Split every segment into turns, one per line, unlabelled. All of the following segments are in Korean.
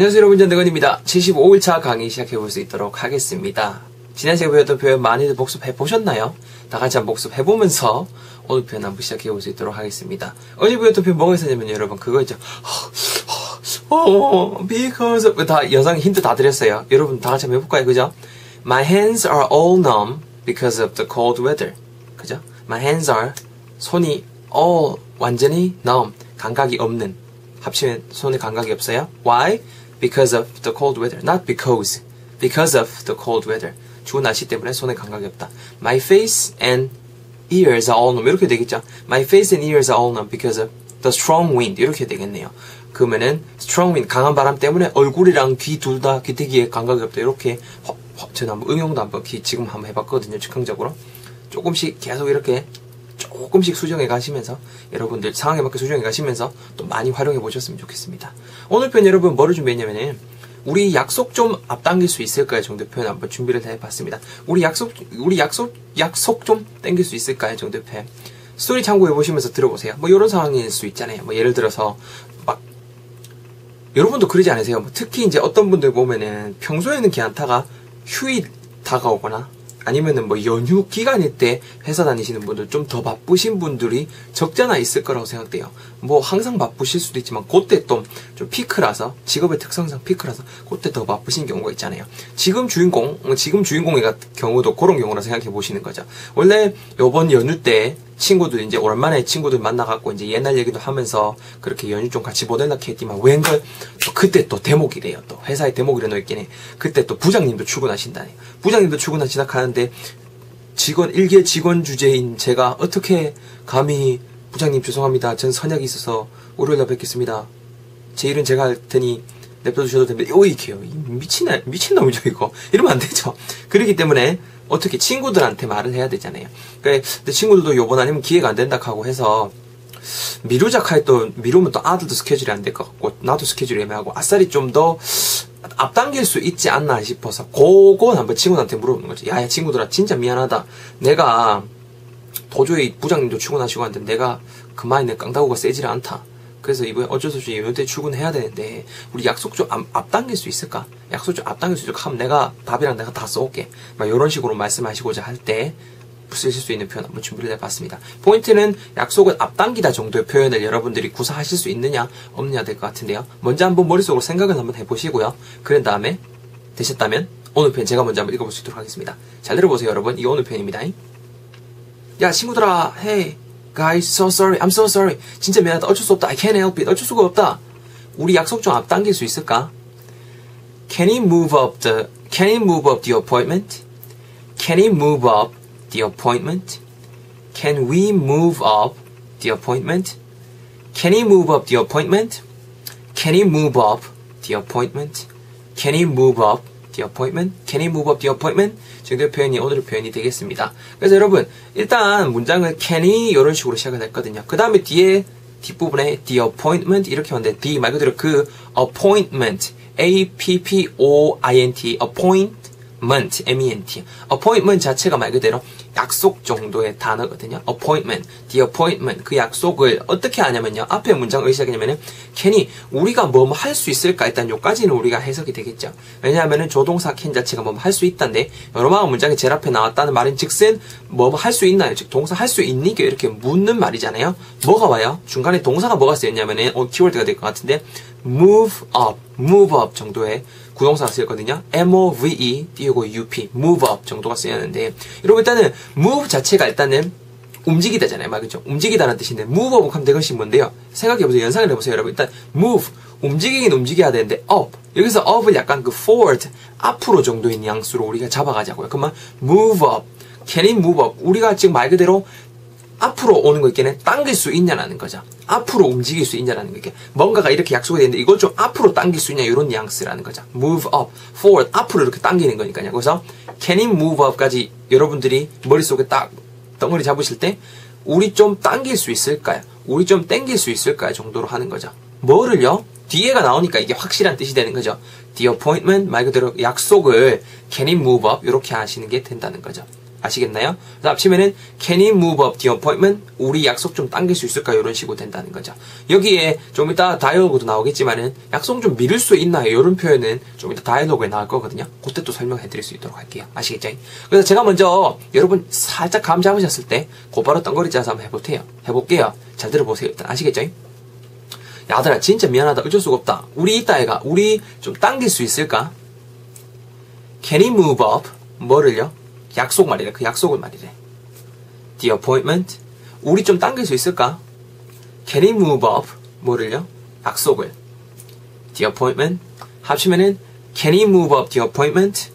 안녕하세요 여러분 전대건입니다. 75일차 강의 시작해볼 수 있도록 하겠습니다. 지난 시간에 배웠던 표현 많이들 복습해보셨나요? 다 같이 한번 복습해보면서 오늘 표현 한번 시작해볼 수 있도록 하겠습니다. 어제 배웠던 표현 뭐가 있었냐면 여러분 그거 있죠. 어, because of, 다 여성 힌트 다 드렸어요. 여러분 다 같이 한번 해볼까요? 그죠? My hands are all numb because of the cold weather. 그죠? My hands are 손이 all 완전히 numb 감각이 없는 합치면 손에 감각이 없어요. Why? Because of the cold weather. Not because. Because of the cold weather. 추운 날씨 때문에 손에 감각이 없다. My face and ears are all numb. 이렇게 되겠죠. My face and ears are all numb because of the strong wind. 이렇게 되겠네요. 그러면은 strong wind 강한 바람 때문에 얼굴이랑 귀 둘 다 귀태기에 감각이 없다. 이렇게 허, 허, 저는 한번 응용도 한번 기, 지금 한번 해봤거든요. 즉흥적으로 조금씩 계속 이렇게 조금씩 수정해 가시면서 여러분들 상황에 맞게 수정해 가시면서 또 많이 활용해 보셨으면 좋겠습니다. 오늘 편 여러분 뭐를 준비했냐면은 우리 약속 좀 앞당길 수 있을까요? 정도 표현 한번 준비를 해봤습니다. 우리 약속, 우리 약속, 약속 좀 땡길 수 있을까요? 정도 표현. 스토리 참고해 보시면서 들어보세요. 뭐 이런 상황일 수 있잖아요. 뭐 예를 들어서 막 여러분도 그러지 않으세요? 뭐 특히 이제 어떤 분들 보면은 평소에는 괜찮다가 휴일 다가오거나 아니면은 뭐 연휴 기간일 때 회사 다니시는 분들 좀 더 바쁘신 분들이 적잖아 있을 거라고 생각돼요. 뭐 항상 바쁘실 수도 있지만 그때 또 좀 피크라서 직업의 특성상 피크라서 그때 더 바쁘신 경우가 있잖아요. 지금 주인공, 지금 주인공의 같은 경우도 그런 경우라 생각해 보시는 거죠. 원래 요번 연휴 때 친구들 이제 오랜만에 친구들 만나갖고 이제 옛날 얘기도 하면서 그렇게 연휴 좀 같이 보낼라 했지만 웬걸 또 그때 또 대목이래요. 또 회사의 대목이라는 있긴 해. 그때 또 부장님도 출근하신다네요. 부장님도 출근하시다 가는데 직원 일개 직원 주제인 제가 어떻게 감히 부장님 죄송합니다. 전 선약이 있어서 월요일날 뵙겠습니다. 제 일은 제가 할 테니 냅둬 주셔도 됩니다. 오 이게요. 미친 미친 놈이죠 이거. 이러면 안 되죠. 그렇기 때문에 어떻게 친구들한테 말을 해야 되잖아요. 그러니까 내 친구들도 요번 아니면 기회가 안 된다 하고 해서 미루자 카에 또 미루면 또 아들도 스케줄이 안 될 것 같고 나도 스케줄이 애매하고 아싸리 좀 더 앞당길 수 있지 않나 싶어서 그건 한번 친구들한테 물어보는 거지. 야야 친구들아 진짜 미안하다. 내가 도저히 부장님도 출근하시고 하는데 내가 그만이 내 깡다구가 세질 않다. 그래서 이번에 어쩔 수 없이 연휴 때 출근해야 되는데 우리 약속 좀 앞, 앞당길 수 있을까? 약속 좀 앞당길 수 있을까? 하면 내가 밥이랑 내가 다 쏠게. 막 이런 식으로 말씀하시고자 할 때 쓰실 수 있는 표현 한번 준비를 해봤습니다. 포인트는 약속을 앞당기다 정도의 표현을 여러분들이 구사하실 수 있느냐 없느냐 될 것 같은데요. 먼저 한번 머릿속으로 생각을 한번 해보시고요. 그런 다음에 되셨다면 오늘 표현 제가 먼저 한번 읽어볼 수 있도록 하겠습니다. 잘 들어보세요 여러분. 이게 오늘 표현입니다. 야 친구들아 hey guys so sorry I'm so sorry 진짜 미안하다 어쩔 수 없다 I can't help it 어쩔 수가 없다 우리 약속 좀 앞당길 수 있을까? Can he move up the Can he move up the appointment? Can he move up the appointment? Can we move up the appointment? Can he move up the appointment? Can he move up the appointment? Can he move up the appointment? Can he move up the appointment? 정도의 표현이 오늘의 표현이 되겠습니다. 그래서 여러분 일단 문장을 can he 이런 식으로 시작을 했거든요. 그 다음에 뒤에 뒷부분에 the appointment 이렇게 왔는데 the 말 그대로 그 appointment A P P O I N T appointment M E N T appointment 자체가 말 그대로 약속 정도의 단어거든요. appointment, the appointment 그 약속을 어떻게 하냐면요. 앞에 문장 을 시작이냐면은 can이 우리가 뭐 할 수 있을까 일단 요까지는 우리가 해석이 되겠죠. 왜냐하면은 조동사 can 자체가 뭐 할 수 있다인데 여러마가 문장이 제일 앞에 나왔다는 말인 즉슨 뭐 할 수 있나요? 즉 동사 할 수 있니? 이렇게 묻는 말이잖아요. 뭐가 와요? 중간에 동사가 뭐가 쓰였냐면은 어, 키워드가 될 것 같은데 move up, move up 정도의 구동사가 쓰였거든요. move 띄우고 up, move up 정도가 쓰였는데 여러분 일단은 move 자체가 일단은 움직이다잖아요. 말 그죠? 움직이다는 뜻인데 move up 하면 되것이 뭔데요? 생각해보세요. 연상을 해보세요. 여러분 일단 move 움직이긴 움직여야 되는데 up 여기서 up을 약간 그 forward 앞으로 정도의 뉘앙스로 우리가 잡아가자고요. 그러면 move up can it move up 우리가 지금 말 그대로 앞으로 오는 거 있겠네. 당길 수 있냐라는 거죠. 앞으로 움직일 수 있냐라는 거. 뭔가가 이렇게 약속이 되는데 이걸 좀 앞으로 당길 수 있냐 이런 뉘앙스라는 거죠. move up, forward 앞으로 이렇게 당기는 거니까요. 그래서 can it move up까지 여러분들이 머릿속에 딱 덩어리 잡으실 때 우리 좀 당길 수 있을까요? 우리 좀 당길 수 있을까요? 정도로 하는 거죠. 뭐를요? 뒤에가 나오니까 이게 확실한 뜻이 되는 거죠. The appointment 말 그대로 약속을 can it move up 이렇게 하시는 게 된다는 거죠. 아시겠나요? 그래서 합치면은 Can you move up the appointment? 우리 약속 좀 당길 수 있을까요? 이런 식으로 된다는 거죠. 여기에 좀 이따 다이얼로그도 나오겠지만은 약속 좀 미룰 수 있나요? 이런 표현은 좀 이따 다이얼로그에 나올 거거든요. 그때 또 설명해 드릴 수 있도록 할게요. 아시겠죠? 그래서 제가 먼저 여러분 살짝 감 잡으셨을 때 곧바로 덩거리 짜서 한번 해볼게요. 해볼게요. 잘 들어보세요. 일단 아시겠죠? 야들아 진짜 미안하다. 어쩔 수가 없다. 우리 이따 애가 우리 좀 당길 수 있을까? Can he move up? 뭐를요? 약속 말이래. 그 약속을 말이래. The appointment. 우리 좀 당길 수 있을까? Can he move up? 뭐를요? 약속을. The appointment. 합치면은 Can he move up the appointment?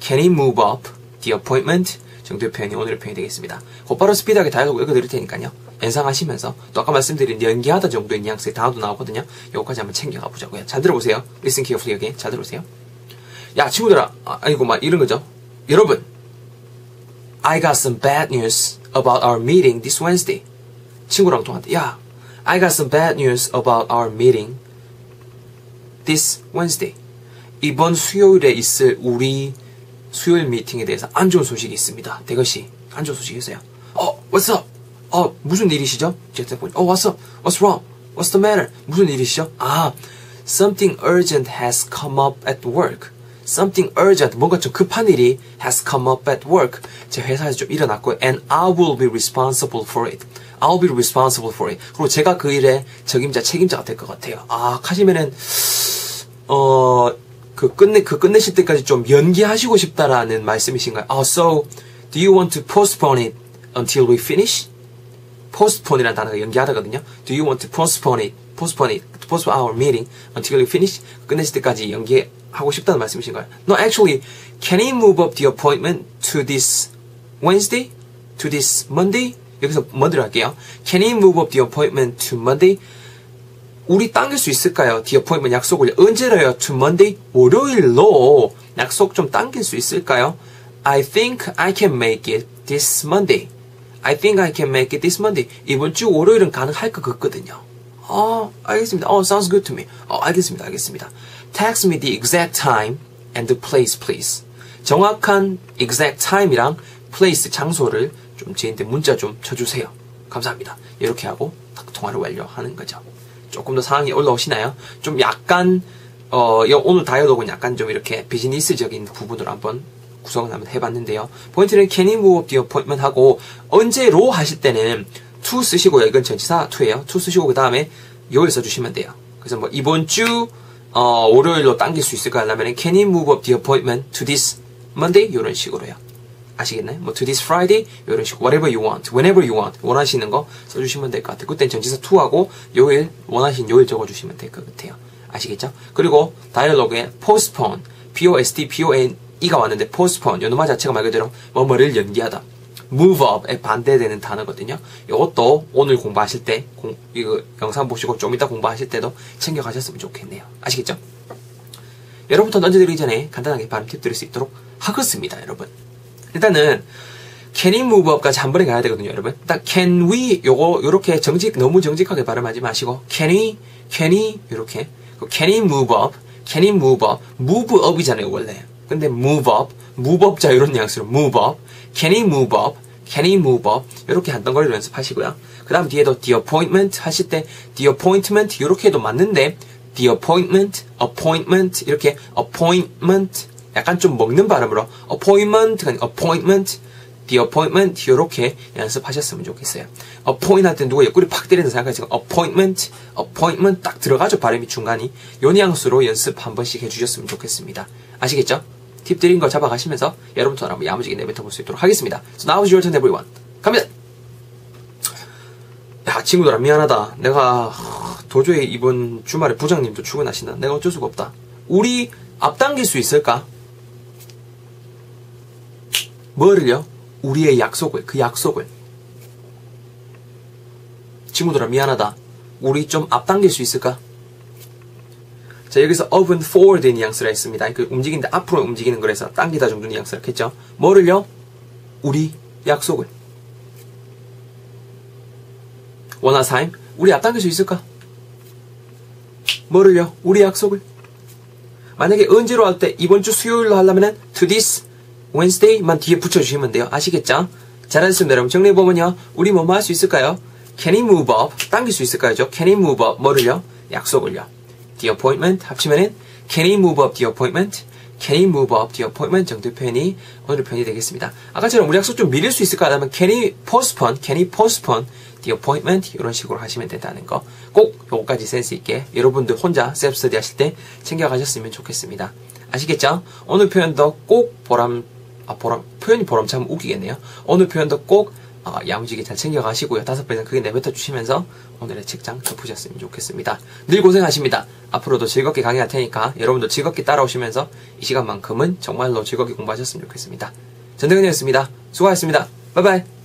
Can he move up the appointment? 정도의 표현이 오늘의 표현이 되겠습니다. 곧바로 스피드하게 다이얼로그 읽어드릴 테니까요. 연상하시면서 또 아까 말씀드린 연기하다 정도의 뉘앙스의 단어도 나오거든요. 요거까지 한번 챙겨가 보자고요. 잘 들어보세요. Listen carefully again. 잘 들어보세요. 야 친구들아 아, 아니고 막 이런 거죠. 여러분 I got some bad news about our meeting this Wednesday. 친구랑 통화한테 야 I got some bad news about our meeting this Wednesday. 이번 수요일에 있을 우리 수요일 미팅에 대해서 안 좋은 소식이 있습니다. 대것이 안 좋은 소식이 있어요. 어, what's up? 어, 무슨 일이시죠? 제가 보니, 어, what's up? What's wrong? What's the matter? 무슨 일이시죠? 아, something urgent has come up at work. Something urgent, 뭔가 좀 급한 일이 has come up at work. 제 회사에서 좀 일어났고, and I will be responsible for it. I'll be responsible for it. 그리고 제가 그 일에 적임자, 책임자가 될 것 같아요. 아, 하시면은, 어, 그 끝내, 그 끝내실 때까지 좀 연기하시고 싶다라는 말씀이신가요? 아, so, do you want to postpone it until we finish? postpone이라는 단어가 연기하다거든요. Do you want to postpone it? Postpone it. postpone our meeting until we finish? 끝내실 때까지 연기하고 싶다는 말씀이신가요? No, actually, can you move up the appointment to this Wednesday? To this Monday? 여기서 Monday로 할게요. Can you move up the appointment to Monday? 우리 당길 수 있을까요? The appointment 약속을 언제로요? To Monday? 월요일로 약속 좀 당길 수 있을까요? I think I can make it this Monday. I think I can make it this Monday. 이번 주 월요일은 가능할 것 같거든요. 어, 알겠습니다. 어, sounds good to me. 어, 알겠습니다. 알겠습니다. Text me the exact time and the place, please. 정확한 exact time이랑 place, 장소를 좀 저한테 문자 좀 쳐주세요. 감사합니다. 이렇게 하고 딱 통화를 완료하는 거죠. 조금 더 상황이 올라오시나요? 좀 약간 어, 오늘 다이어로그는 약간 좀 이렇게 비즈니스적인 부분으로 한번 구성을 한번 해봤는데요. 포인트는 you move the appointment 하고 언제로 하실 때는 to 쓰시고요. 이건 전치사 to예요. to 쓰시고 그 다음에 요일 써주시면 돼요. 그래서 뭐 이번 주 어, 월요일로 당길 수 있을까 하려면 can you move up the appointment to this Monday 이런 식으로요. 아시겠나요? 뭐 to this Friday 이런 식으로 whatever you want, whenever you want 원하시는 거 써주시면 될 것 같아요. 그땐 전치사 to하고 요일 원하시는 요일 적어주시면 될 것 같아요. 아시겠죠? 그리고 다이얼로그에 postpone, p-o-s-t, p-o-n 이가 왔는데 postpone 요 놈아 자체가 말 그대로 뭐뭐를 연기하다. Move up에 반대되는 단어거든요. 이것도 오늘 공부하실 때 공, 이거 영상 보시고 좀 이따 공부하실 때도 챙겨가셨으면 좋겠네요. 아시겠죠? 여러분부터 던져드리기 전에 간단하게 발음 팁 드릴 수 있도록 하겠습니다, 여러분. 일단은 can we move up까지 한 번에 가야 되거든요, 여러분. 일단 can we 요거 요렇게 정직 너무 정직하게 발음하지 마시고 can we, can we 요렇게 can we move up, can we move up, move up이잖아요, 원래. 근데 move up, move up 자 이런 뉘앙스로 move up, can he move up, can he move up 이렇게 한 덩어리로 연습하시고요. 그 다음 뒤에도 the appointment 하실 때 the appointment 이렇게 해도 맞는데 the appointment, appointment 이렇게 appointment 약간 좀 먹는 발음으로 appointment, appointment, the appointment 이렇게 연습하셨으면 좋겠어요. appoint 할때 누가 옆구리 팍 때리는 생각하시고 appointment, appointment 딱 들어가죠 발음이 중간이 요 뉘앙스로 연습 한 번씩 해주셨으면 좋겠습니다. 아시겠죠? 팁 드린 거 잡아가시면서 여러분도 한번 야무지게 내뱉어 볼 수 있도록 하겠습니다. So now is your turn everyone. 갑니다. 야 친구들아 미안하다. 내가 도저히 이번 주말에 부장님도 출근하신다. 내가 어쩔 수가 없다. 우리 앞당길 수 있을까? 뭐를요? 우리의 약속을, 그 약속을. 친구들아, 미안하다. 우리 좀 앞당길 수 있을까? 자, 여기서 up은 forward 뉘앙스라 했습니다. 그 움직이는데 앞으로 움직이는 거라서 당기다 정도 뉘앙스라 했죠. 뭐를요? 우리 약속을. 원하 타임? 우리 앞당길 수 있을까? 뭐를요? 우리 약속을. 만약에 언제로 할 때 이번 주 수요일로 하려면은 to this Wednesday만 뒤에 붙여주시면 돼요. 아시겠죠? 잘하셨습니다. 여러분 정리해보면요. 우리 뭐뭐 할 수 있을까요? Can he move up? 당길 수 있을까요? Can he move up? 뭐를요? 약속을요. The appointment 합치면은 Can he move up the appointment? Can he move up the appointment 정도 표현이 오늘의 표현이 되겠습니다. 아까처럼 우리 약속 좀 미룰 수 있을까? 하면 Can he postpone? Can he postpone the appointment? 이런 식으로 하시면 된다는 거. 꼭 요거까지 센스 있게 여러분들 혼자 스터디 하실 때 챙겨가셨으면 좋겠습니다. 아시겠죠? 오늘 표현도 꼭 보람 아, 보람, 표현이 보람참 웃기겠네요. 오늘 표현도 꼭 어, 야무지게 잘 챙겨가시고요. 다섯 번 이상 크게 내뱉어 주시면서 오늘의 책장 덮으셨으면 좋겠습니다. 늘 고생하십니다. 앞으로도 즐겁게 강의할 테니까 여러분도 즐겁게 따라오시면서 이 시간만큼은 정말로 즐겁게 공부하셨으면 좋겠습니다. 전대근이었습니다. 수고하셨습니다. 바이바이.